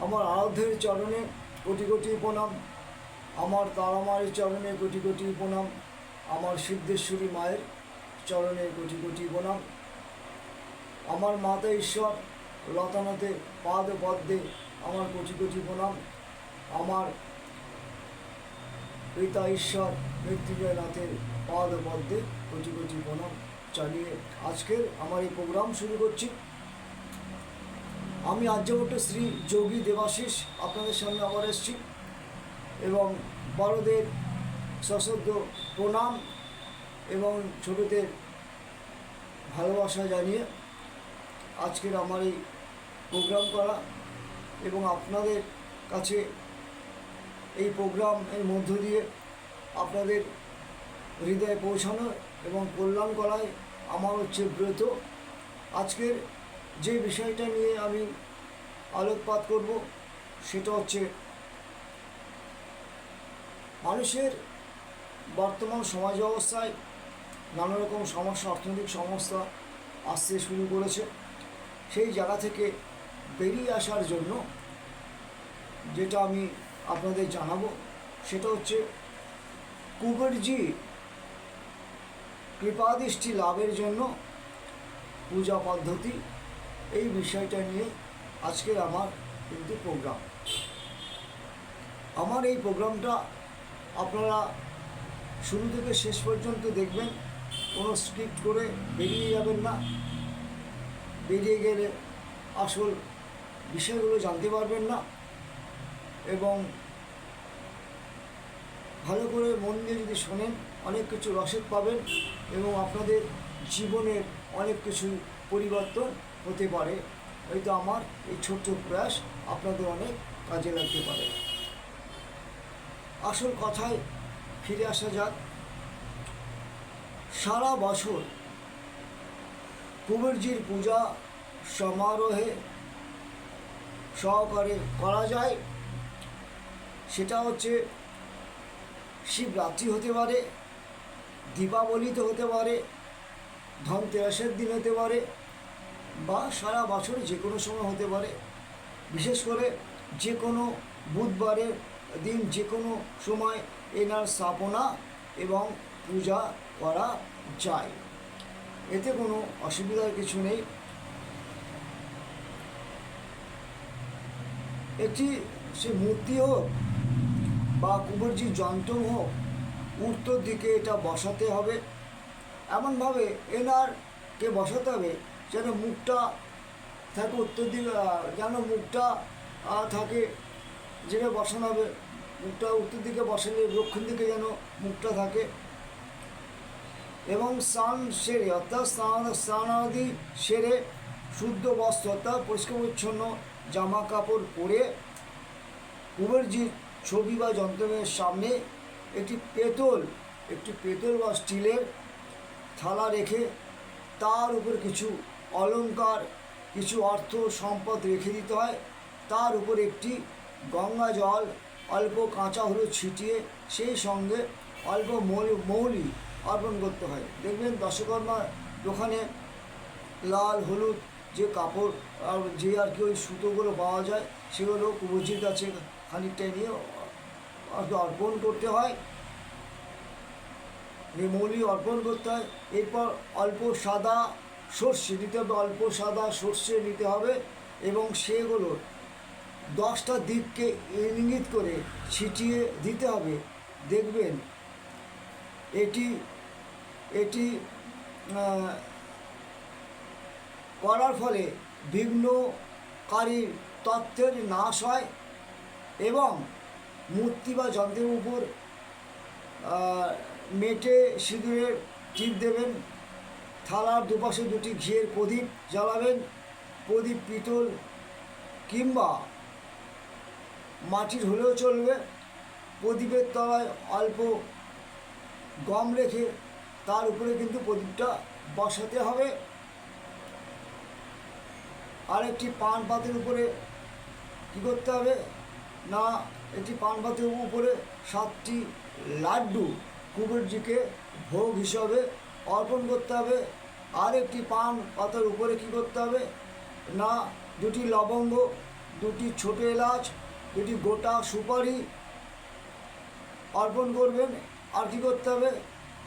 আমার আরাধ্যের চরণে কোটি কোটি প্রণাম। আমার তারামায়ের চরণে কোটি কোটি প্রণাম। আমার সিদ্ধেশ্বরী মায়ের চরণে কোটি কোটি প্রণাম। আমার মাতা ঈশ্বর, লতানাথে, পাদ পদ্মে আমার কোটি কোটি প্রণাম। আমার পিতা ঈশ্বর মৃত্যুঞ্জয়নাথের পাদ পদ্মে কোটি কোটি প্রণাম। চালিয়ে আজকের আমার এই প্রোগ্রাম শুরু করছি। আমি আর্যভট্ট শ্রী যোগী দেবাশিস আপনাদের সামনে আবার এসেছি। এবং বড়দের সশ্রদ্ধ প্রণাম এবং ছোটদের ভালোবাসা জানিয়ে আজকের আমার এই প্রোগ্রাম করা এবং আপনাদের কাছে এই প্রোগ্রামের মধ্য দিয়ে আপনাদের হৃদয়ে পৌঁছানো এবং কল্যাণ করাই আমার হচ্ছে ব্রত। আজকের যে বিষয়টা নিয়ে আমি আলোকপাত করব, সেটা হচ্ছে মানুষের বর্তমান সমাজ ব্যবস্থায় নানা রকম সমস্যা, অর্থনৈতিক সমস্যা আসতে শুরু করেছে। সেই জায়গা থেকে বেরিয়ে আসার জন্য যেটা আমি আপনাদের জানাব, সেটা হচ্ছে কুবেরজি কৃপাদৃষ্টি লাভের জন্য পূজা পদ্ধতি এই বিষয়টা নিয়ে আজকের আমার কিন্তু প্রোগ্রাম আমার এই প্রোগ্রামটা আপনারা শুরু থেকে শেষ পর্যন্ত দেখবেন, কোনো স্ক্রিপ্ট করে বেরিয়ে যাবেন না। বেরিয়ে গেলে আসল বিষয়গুলো জানতে পারবেন না এবং ভালো করে মন দিয়ে যদি শোনেন, অনেক কিছু রসদ পাবেন এবং আপনাদের জীবনের অনেক কিছু পরিবর্তন হতে পারে। হয়তো আমার এই ছোট্ট প্রয়াস আপনাদের অনেক কাজে লাগতে পারে। আসল কথায় ফিরে আসা যাক। সারা বছর কুবেরজির পূজা সমারোহে সহকারে করা যায়। সেটা হচ্ছে শিবরাত্রি হতে পারে দীপাবলিতে হতে পারে, ধনতেরাসের দিন হতে পারে বা সারা বছর যে কোনো সময় হতে পারে। বিশেষ করে যে কোনো বুধবারের দিন যে কোনো সময় এনার স্থাপনা এবং পূজা করা যায়। এতে কোনো অসুবিধার কিছু নেই। একটি সে মূর্তি হোক বা কুবেরজির যন্ত্র হোক, উত্তর দিকে এটা বসাতে হবে। এমনভাবে এনারকে বসাতে হবে যেন মুখটা থাকে উত্তর দিকে যেন মুখটা থাকে যেভাবে বসানো হবে, মুখটা উত্তর দিকে বসালে দক্ষিণ দিকে যেন মুখটা থাকে। এবং স্নান সেরে, অর্থাৎ স্নান, স্নানাদি সেরে শুদ্ধ বস্ত্র, অর্থাৎ পরিষ্কার পরিচ্ছন্ন জামা কাপড় পরে কুবেরজির ছবি বা যন্ত্রের সামনে একটি পেতল একটি পেতল বা স্টিলের থালা রেখে তার উপর কিছু অলংকার কিছু অর্থ সম্পদ রেখে দিতে হয়। তার উপর একটি গঙ্গা জল অল্প কাঁচা হলুদ ছিটিয়ে সেই সঙ্গে অল্প মৌলি মৌলি অর্পণ করতে হয়। দেখবেন দশকর্মা দোকানে লাল, হলুদ যে কাপড় আর যে আর কি ওই সুতোগুলো পাওয়া যায়, সেগুলো কুবজির কাছে খানিকটা নিয়ে অর্পণ করতে হয়। মৌলি অর্পণ করতে হয়। এরপর অল্প সাদা সর্ষে দিতে হবে, অল্প সাদা সর্ষে নিতে হবে এবং সেগুলো দশটা দিককে ইঙ্গিত করে ছিটিয়ে দিতে হবে। দেখবেন, এটি এটি করার ফলে বিঘ্নকারীর তত্ত্বের নাশ হয় এবং মূর্তি বা যন্ত্রের উপর মেটে সিঁদুরের টিপ দেবেন থালার দুপাশে দুটি ঘিয়ের প্রদীপ জ্বালাবেন। প্রদীপ পিতল কিংবা মাটির হলেও চলবে। প্রদীপের তলায় অল্প গম রেখে তার উপরে কিন্তু প্রদীপটা বসাতে হবে। আরেকটি পান পাতের উপরে কী করতে হবে? না, একটি পান পাতের উপরে সাতটি লাড্ডু কুবেরজিকে ভোগ হিসাবে অর্পণ করতে হবে। আর একটি পান পাতার উপরে কী করতে হবে? না, দুটি লবঙ্গ, দুটি ছোট এলাচ, দুটি গোটা সুপারি অর্পণ করবেন। আর কী করতে হবে?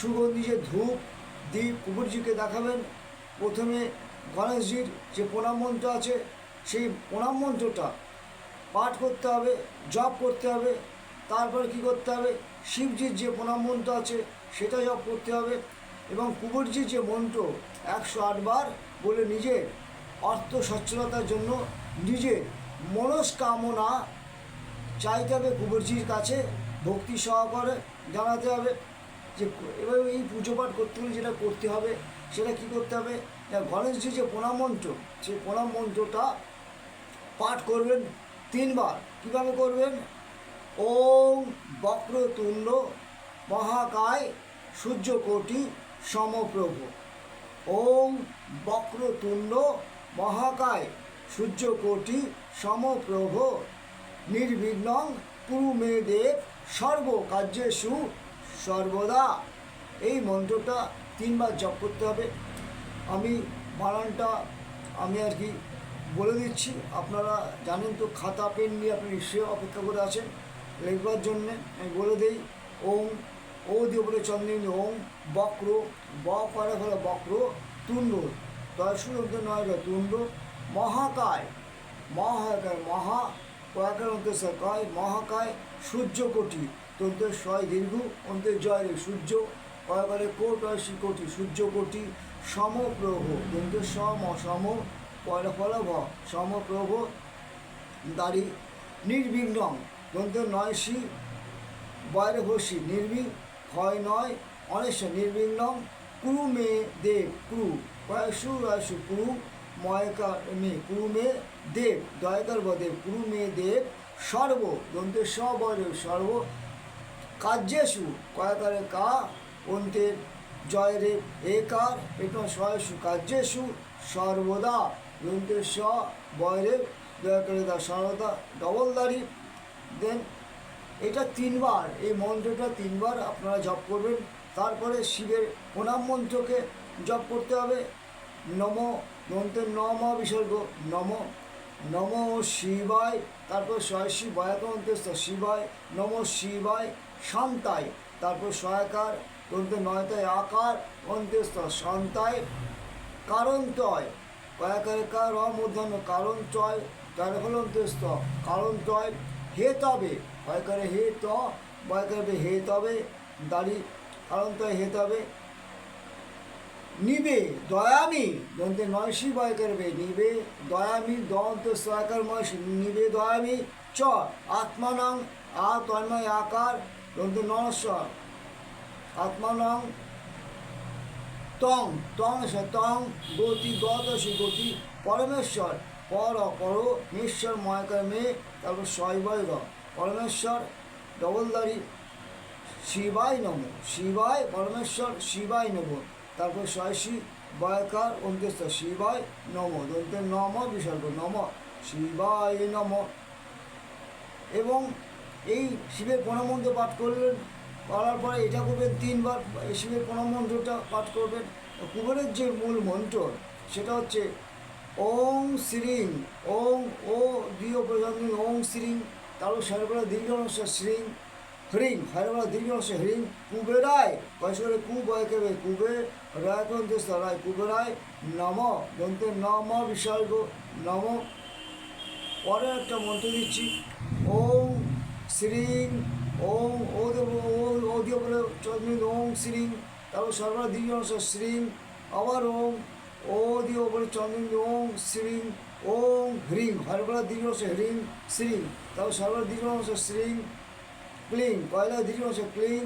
সুগন্ধি যে ধূপ দ্বীপ কুকুরজিকে দেখাবেন। প্রথমে গণেশজির যে প্রণাম মন্ত্র আছে, সেই প্রণাম মন্ত্রটা পাঠ করতে হবে, জপ করতে হবে। তারপরে কী করতে হবে? শিবজির যে প্রণাম মন্ত্র আছে, সেটা জপ করতে হবে। এবং কুকুরজির যে মন্ত্র একশো আটবার বলে নিজের অর্থ সচ্ছলতার জন্য নিজের মনস্কামনা চাইতে হবে কুবেরজির কাছে, ভক্তি সহকারে জানাতে হবে যে এবার এই পুজো পাঠ করতে হলে যেটা করতে হবে, সেটা কি করতে হবে? না গণেশজি যে প্রণাম মন্ত্র, সেই প্রণাম মন্ত্রটা পাঠ করবেন তিনবার। কীভাবে করবেন? ওম বক্রতুণ্ড মহাকায় সূর্যকোটি সমপ্রভ। ওম বক্রতুণ্ড মহাকায় সূর্যকোটি সমপ্রভ। নির্বিঘ্নং কুরু মে দেব সর্বকার্যেষু সর্বদা। এই মন্ত্রটা তিনবার জপ করতে হবে। আমি বানানটা, আমি আর কি বলে দিচ্ছি। আপনারা জানেন তো, খাতা, পেন নিয়ে আপনি নিশ্চয়ই অপেক্ষা করে আছেন। লেখবার জন্যে আমি বলে দিই, ওম ও দিয়ে বলে চন্দ্রিনী ওম বক্র ব করে ফলে বক্র তুণ্ড তয় সুরন্ত নয় তুণ্ড, মহাকায় মহাকায় মহা কয়াকার অন্তে কয়, মহাকায় সূর্যকোটি তন্তে ছয় দীর্ঘ, অন্তে জয় রে সূর্য। কয়াকারে কোট হয় কোটি সূর্যকোটি সমপ্রভ। তন্তে সম সম পয়লা ফল ভ সমপ্রভ, দাড়ি নির্বিঘ্নম দন্ত নয় সি বাইরে হয় নয়, অনেশ নির্বিঘ্নম কুরু মে দেব কুরু কয়সু রয়সু কুরু ময়কার মে কুরু মে দেব দয়কার বদেব কুরু মে দেব সর্ব দন্তে সবরে সর্ব, কার্যেষু, কয়কারে কা অন্তের জয় রে একার এটা সয়সু কার্যেষু, সর্বদা দন্তে স বয়রে দয়াকারে দা সর্বদা ডবল দাড়ি দেন এটা তিনবার, এই মন্ত্রটা তিনবার আপনারা জপ করবেন। তারপরে শিবের প্রণাম মন্ত্রকে জপ করতে হবে। নম মন্ত্রের নম বিসর্গ, নম নম শিবায়, তারপর শয় শিব বয়াকমন্ত্রস্থ শিবায়, নম শিবায় শান্তায়, তারপর সহায়কার তন্ত্র নয়তায় আকার অন্ত্যস্থ শান্তায় কারণ তয় কয়াকারে কার অমূর্ধন্য কারণ চয় তার হল অন্ত্যস্থ কারণ তয় হে তবে কয়কারে হে ত বয়কারে হে তবে, দাড়ি কারণ তয় হে তবে। নিবে, দয়ামি, দন্তে নয়সি বয় করবে নিবে, দয়ামি, দন্ত সয়াকার ময়সি, নিবে দয়ামি, চ, আত্মানং আ তন্ময় আকার, দন্ত নশ্বর আত্মানং, তং তং তং, গতি গতসি গতি, পরমেশ্বর, পর পর মেশ্বর ময়কার মে তারপর সয় শৈবয় র পরমেশ্বর ডবলদারি শিবায় নম, শিবায় পরমেশ্বর, শিবায় নম। তারপর শয়সী বয়কার অন্ত্যস্থ শিবায় নম। দন্তের নম বিসর্গ নম, শিবায় নম। এবং এই শিবের প্রণামন্ত্র পাঠ করলেন। করার পরে এটা করবেন তিনবার, এই শিবের প্রণামন্ত্রটা পাঠ করবেন। কুবেরের যে মূল মন্ত্র, সেটা হচ্ছে, ওং শ্রীং, ওং ও দ্বিতীয় প্রজন্ম ওং শ্রীং। তারপর সর্বদা দীর্ঘ শ্রীং হ্রিং হরবলা দীর্ঘ হ্রিং কুবেরায় বয়স করে কু বয় কেবে কুবে রায় কন্তেস্ত রায় কুবেরায় নম দন্তে নম বিসর্গ নম। পরে একটা মন্ত্র দিচ্ছি, ওম শ্রীং ওম ও দেব ও ও দিয়ে বলে চন্দ্রিন ওম শ্রীং তারপর সর্বদা দীর্ঘ শ্রীং আবার ওম ও দিয়ে বলে চন্দ্রিন ওম শ্রীং ওম হ্রিং হরবলা দীর্ঘ হ্রিং, শ্রীং। তারপর সর্বদা দীর্ঘ শ্রিং, ক্লিং। কয়লা দীর্ঘ অংশ ক্লিং,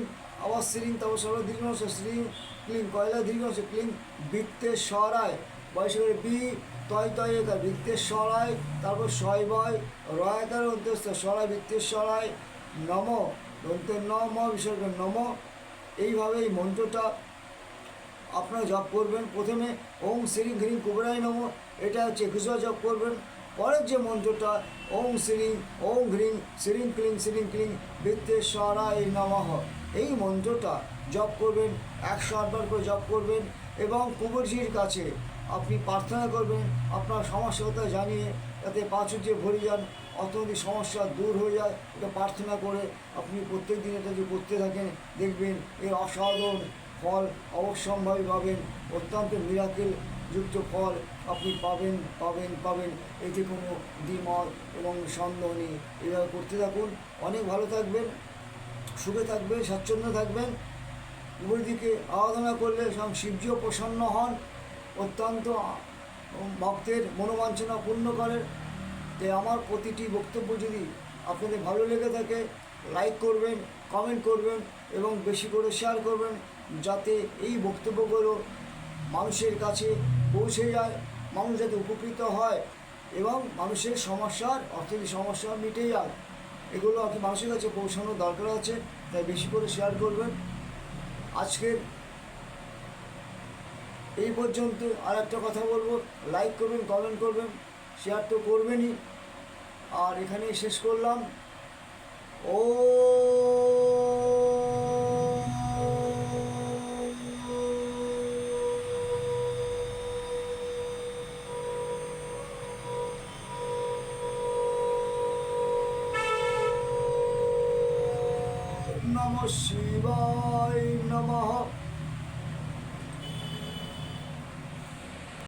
আবার শ্রিং তারপর সর্ব দীর্ঘ অংশ শ্রিং, ক্লিং। কয়লা দীর্ঘ অংশ ক্লিং বৃত্তের সরায় বয়স করে বি, তয় তয় একার বৃত্তের সরায় তারপর ছয় বয় রয়াকার অন্তস্থ সরায় বৃত্তের সরায় নম দন্তের নম বিসর্গ নম। এইভাবে এই মন্ত্রটা আপনারা জপ করবেন। প্রথমে ওম শ্রী ঘ্রিং কুবরাই নম, এটা হচ্ছে একুশবার জপ করবেন। পরের যে মন্ত্রটা, ওম শ্রী, ওম হ্রিং শ্রীং ক্লিং শ্রীং ক্লিং বৃত্তেশ্বরায় নমঃ। এই মন্ত্রটা জপ করবেন, একশো আটবার করে জপ করবেন এবং কুবরজির কাছে আপনি প্রার্থনা করবেন, আপনার সমস্যা কথা জানিয়ে যাতে পাঁচুর্যে ভরে যান, অর্থনৈতিক সমস্যা দূর হয়ে যায়, এটা প্রার্থনা করে আপনি প্রত্যেক দিন এটা যদি করতে থাকেন, দেখবেন এর অসাধারণ ফল অবশ্যম্ভাবী পাবেন। অত্যন্ত মিরাকেল যুক্ত ফল আপনি পাবেন পাবেন পাবেন। এতে কোনো দ্বিমত এবং সন্দেহ নেই। এভাবে করতে থাকুন। অনেক ভালো থাকবেন, সুখে থাকবেন, স্বাচ্ছন্দ্য থাকবেন। উপর দিকে আরাধনা করলে স্বয়ং শিবজিও প্রসন্ন হন। অত্যন্ত ভক্তের মনোবাঞ্ছনা পূর্ণ করেন। তাই আমার প্রতিটি বক্তব্য যদি আপনাদের ভালো লেগে থাকে লাইক করবেন কমেন্ট করবেন এবং বেশি করে শেয়ার করবেন। যাতে এই বক্তব্যগুলো মানুষের কাছে পৌঁছে যায়, মানুষ যাতে উপকৃত হয় এবং মানুষের সমস্যার, অর্থনৈতিক সমস্যা মিটে যায়, এগুলো কি মানুষের কাছে পৌঁছানোর দরকার আছে, তাই বেশি করে শেয়ার করবেন। আজকের এই পর্যন্ত আর একটা কথা বলব লাইক করবেন কমেন্ট করবেন শেয়ার তো করবেনই। আর এখানেই শেষ করলাম। ও